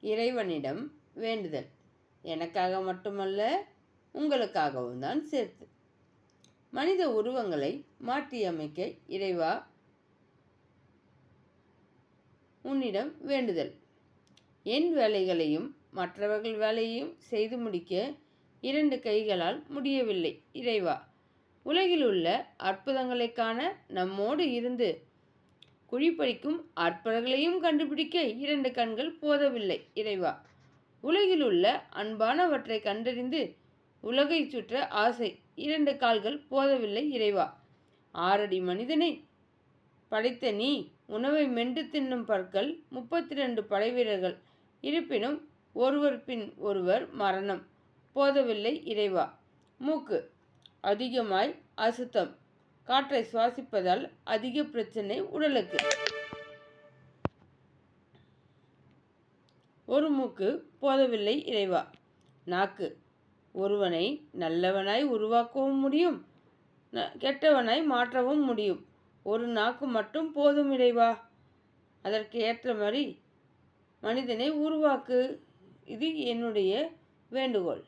இறைவனிடம் வேண்டுதல். எனக்காக மட்டுமல்ல உங்களுக்காகவும் தான் சேர்த்து. மனித உருவங்களை மாற்றியமைக்க இறைவா உன்னிடம் வேண்டுதல். என் வேலைகளையும் மற்றவர்கள் வேலையையும் செய்து முடிக்க இரண்டு கைகளால் முடியவில்லை இறைவா. உலகில் உள்ள அற்புதங்களை காண நம்மோடு இருந்து குழிப்பறிக்கும் அற்பர்களையும் கண்டுபிடிக்க இரண்டு கண்கள் போதவில்லை இறைவா. உலகில் உள்ள அன்பானவற்றை கண்டறிந்து உலகை சுற்ற ஆசை இரண்டு கால்கள் போதவில்லை இறைவா. ஆறடி மனிதனை படைத்த நீ உணவை மென்று தின்னும் பற்கள் முப்பத்தி ரெண்டு படைவீரர்கள் இருப்பினும் ஒருவர் பின் ஒருவர் மரணம் போதவில்லை இறைவா. மூக்கு அதிகமாய் அசுத்தம் காற்றை சுவாசிப்பதால் அதிக பிரச்சனை உடலுக்கு. ஒரு மூக்கு போதவில்லை இறைவா. நாக்கு. ஒருவனை நல்லவனாய் உருவாக்கவும் முடியும். ந- கெட்டவனாய் மாற்றவும் முடியும். ஒரு நாக்கு மட்டும் போதும் இறைவா. அதற்கு ஏற்ற மாதிரி மனிதனை உருவாக்கு. இது என்னுடைய வேண்டுகோள்.